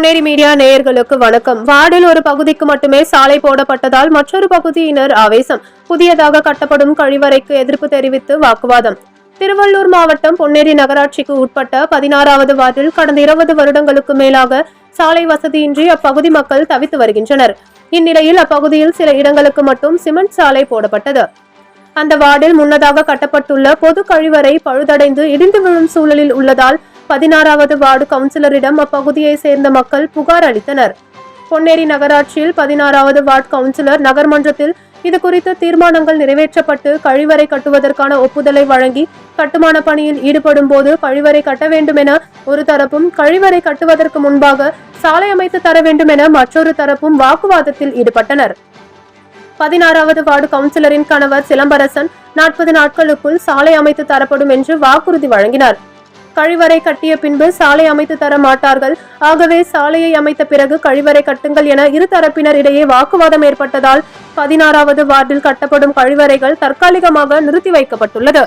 Ponneri media நேயர்களுக்கு வணக்கம். வார்டில் ஒரு பகுதிக்கு மட்டுமே சாலை போடப்பட்டதால் மற்றொரு பகுதியினர் ஆவேசம். புதியதாக கட்டப்படும் கழிவறைக்கு எதிர்ப்பு தெரிவித்து வாக்குவாதம். திருவள்ளூர் மாவட்டம் பொன்னேரி நகராட்சிக்கு உட்பட்ட பதினாறாவது வார்டில் கடந்த இருபது வருடங்களுக்கு மேலாக சாலை வசதியின்றி அப்பகுதி மக்கள் தவித்து வருகின்றனர். இந்நிலையில் அப்பகுதியில் சில இடங்களுக்கு மட்டும் சிமெண்ட் சாலை போடப்பட்டது. அந்த வார்டில் முன்னதாக கட்டப்பட்டுள்ள பொது கழிவறை பழுதடைந்து இடிந்து விழும் சூழலில் உள்ளதால் பதினாறாவது வார்டு கவுன்சிலரிடம் அப்பகுதியை சேர்ந்த மக்கள் புகார் அளித்தனர். பொன்னேரி நகராட்சியில் பதினாறாவது வார்டு கவுன்சிலர் நகர்மன்றத்தில் இது குறித்து தீர்மானங்கள் நிறைவேற்றப்பட்டு கழிவறை கட்டுவதற்கான ஒப்புதலை வழங்கி கட்டுமான பணியில் ஈடுபடும் போது கழிவறை கட்ட வேண்டும் என ஒரு தரப்பும் கழிவறை கட்டுவதற்கு முன்பாக சாலை அமைத்து தர வேண்டும் என மற்றொரு தரப்பும் வாக்குவாதத்தில் ஈடுபட்டனர். பதினாறாவது வார்டு கவுன்சிலரின் கணவர் சிலம்பரசன் நாற்பது நாட்களுக்குள் சாலை அமைத்து தரப்படும் என்று வாக்குறுதி வழங்கினார். கழிவறை கட்டிய பின்பு சாலை அமைத்து தர மாட்டார்கள். ஆகவே சாலையை அமைத்த பிறகு கழிவறை கட்டுங்கள் என இரு தரப்பினர் இடையே வாக்குவாதம் ஏற்பட்டதால் பதினாறாவது வார்டில் கட்டப்படும் கழிவறைகள் தற்காலிகமாக நிறுத்தி வைக்கப்பட்டுள்ளது.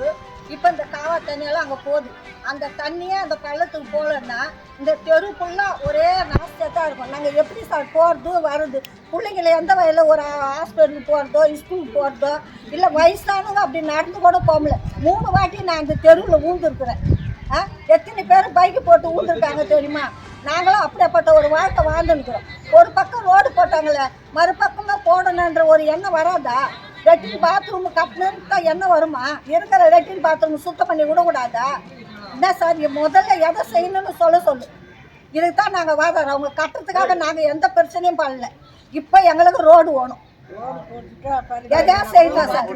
இருந்தது இப்போ இந்த காவா தண்ணியெல்லாம் அங்கே போகுது. அந்த தண்ணியே அந்த பள்ளத்துக்கு போகலன்னா இந்த தெரு ஃபுல்லாக ஒரே நாஸ்தியாக தான் இருக்கும். நாங்கள் எப்படி சார் போகிறது வருது. பிள்ளைங்களை எந்த வயலில் ஒரு ஹாஸ்பிட்டலுக்கு போகிறதோ ஸ்கூலுக்கு போகிறதோ இல்லை வயசானவங்க அப்படி நடந்து கூட போகல மூணு வாட்டி நான் அந்த தெருவில் ஊந்துருக்குறேன். ஆ? எத்தனை பேர் பைக்கு போட்டு ஊந்துருக்காங்க தெரியுமா? நாங்களும் அப்படிப்பட்ட ஒரு வாழ்க்கை வாழ்ந்துருக்குறோம் ஒரு பக்கம் ரோடு போட்டாங்களே மறுபக்கமாக போடணுன்ற ஒரு எண்ணம் வராதா? லெட்டின் பாத்ரூம் தான் எண்ணம் வருமா? இருக்கிற லெட்டின் பாத்ரூம் சுத்தம் பண்ணி விடக்கூடாதா? என்ன சார் முதல்ல எதை செய்யணும்னு சொல்ல சொல்லு. இதுக்கு தான் நாங்கள் வாதாடுறோம். அவங்க கட்டுறதுக்காக நாங்கள் எந்த பிரச்சனையும் பண்ணல. இப்போ எங்களுக்கு ரோடு வேணும் எதா செய்யலாம் சார்?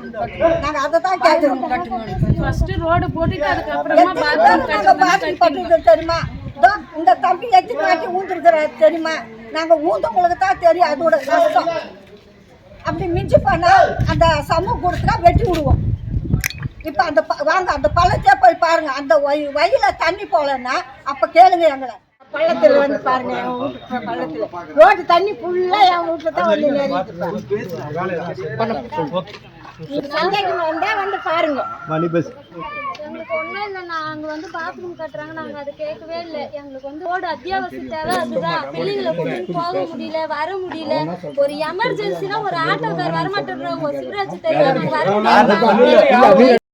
நாங்கள் அதை தான் கேட்குறோம் தெரியுமா? இந்த தம்பி எத்தி மாட்டி ஊந்துருக்கிறாரு தெரியுமா? நாங்க ஊந்தவங்களுக்கு தான் தெரியும். அதோட கஷ்டம். அப்படி மிஞ்சி பண்ணா அந்த சமூக கொடுத்தா வெட்டி விடுவோம். இப்போ அந்த வாங்க அந்த பள்ளத்தையே போய் பாருங்க. அந்த வய வயல தண்ணி போகலன்னா அப்போ கேளுங்க எங்களை. பள்ளத்தில் வந்து பாருங்க என் வீட்டு பள்ளத்தில். ரோடு தண்ணி ஃபுல்லாக என் வீட்டில் தான் வந்து நேரிட்டு சந்தேகம் வந்தா வந்து பாருங்க. எங்களுக்கு ஒன்றும் இல்லை. நாங்கள் வந்து பாத்ரூம் கட்டுறாங்க. நாங்கள் அதை கேட்கவே இல்லை. எங்களுக்கு வந்து ரோடு அத்தியாவசிய தேவை. அதுதான். பிள்ளைங்களை கொண்டு போக முடியல வர முடியல. ஒரு எமர்ஜென்சினா ஒரு ஆட்டோக்கார் வரமாட்டேன்றாங்க. ஒரு சிவராஜ் தெரியும் வர முடியல